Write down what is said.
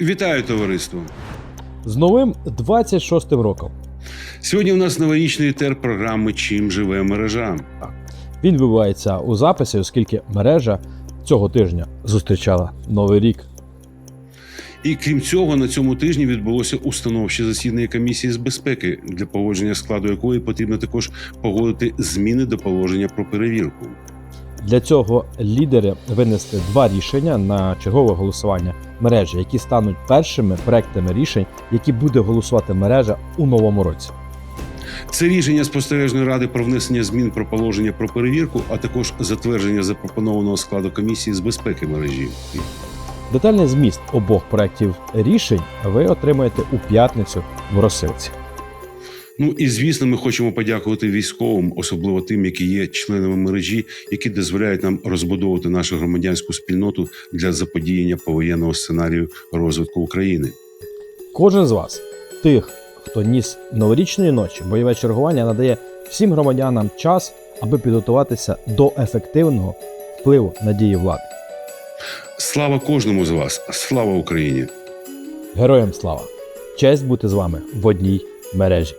Вітаю товариство! З новим 26-м роком. Сьогодні у нас новорічний етер програми Чим живе мережа. Він відбувається у записі, оскільки мережа цього тижня зустрічала новий рік. І крім цього, на цьому тижні відбулося установче засідання комісії з безпеки, для погодження складу якої потрібно також погодити зміни до положення про перевірку. Для цього лідери винесли два рішення на чергове голосування мережі, які стануть першими проектами рішень, які буде голосувати мережа у новому році. Це рішення спостережної ради про внесення змін про положення про перевірку, а також затвердження запропонованого складу комісії з безпеки мережі. Детальний зміст обох проектів рішень ви отримаєте у п'ятницю в розсилці. Ну і звісно, ми хочемо подякувати військовим, особливо тим, які є членами мережі, які дозволяють нам розбудовувати нашу громадянську спільноту для заподіяння повоєнного сценарію розвитку України. Кожен з вас, тих, хто ніс новорічної ночі, бойове чергування, надає всім громадянам час, аби підготуватися до ефективного впливу на дії влади. Слава кожному з вас! Слава Україні! Героям слава! Честь бути з вами в одній мережі.